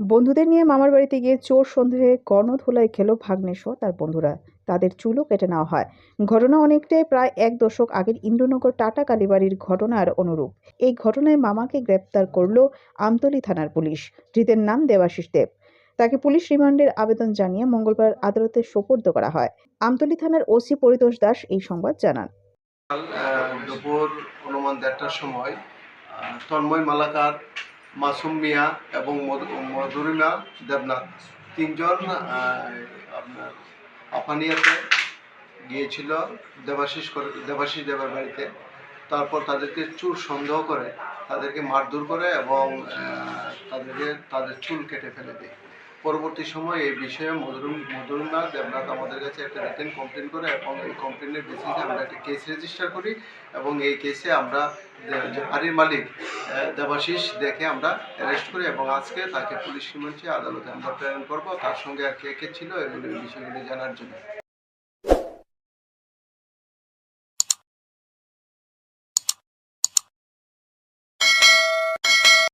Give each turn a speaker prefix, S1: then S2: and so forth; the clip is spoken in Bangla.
S1: বন্ধুদের নিয়ে মামার বাড়িতে গিয়ে চোর সন্দেহে কর্ণধোলাই খেলো ভাগ্নেসহ তার বন্ধুরা। তাদের চুলও কেটে নেওয়া হয়। ঘটনা অনেকটাই প্রায় এক দশক আগের ইন্দ্রনগর টাটা কালীবাড়ির ঘটনার অনুরূপ। এই ঘটনায় মামাকে গ্রেপ্তার করল আমতলী থানার পুলিশ। ধৃতের নাম দেবাশিস দেব। তাকে পুলিশ রিমান্ডের আবেদন জানিয়ে মঙ্গলবার আদালতে সোপর্দ করা হয়। আমতলী থানার ওসি পরিতোষ দাস এই সংবাদ জানান।
S2: দুপুর অনুমান দেড়টার সময় তন্ময় মালাকার মাসুম মিয়া এবং মধু- মধুরিমা দেবনাথ। তিনজন আপনার আফানিয়াতে গিয়েছিল দেবাশিস করে- দেবাশিস দেবের বাড়িতে। তারপর তাদেরকে চুল সন্দেহ করে, তাদেরকে মারধর করে এবং তাদেরকে, তাদের চুল কেটে ফেলে দেয়। পরবর্তী সময়ে এই বিষয়ে মধুর মধুরিমা দেবনাথ আমাদের কাছে একটা রিটেন কমপ্লেন করে এবং এই কমপ্লেনের বেসিসে আমরা একটা কেস রেজিস্টার করি এবং এই কেসে আমরা হারির মালিক দেবাশিস দেখে আমরা অ্যারেস্ট করি এবং আজকে তাকে পুলিশ রিমান্ডে আদালতে আমরা প্রেরণ করব। তার সঙ্গে আর কে কে ছিল এগুলো বিষয়গুলি জানার জন্য।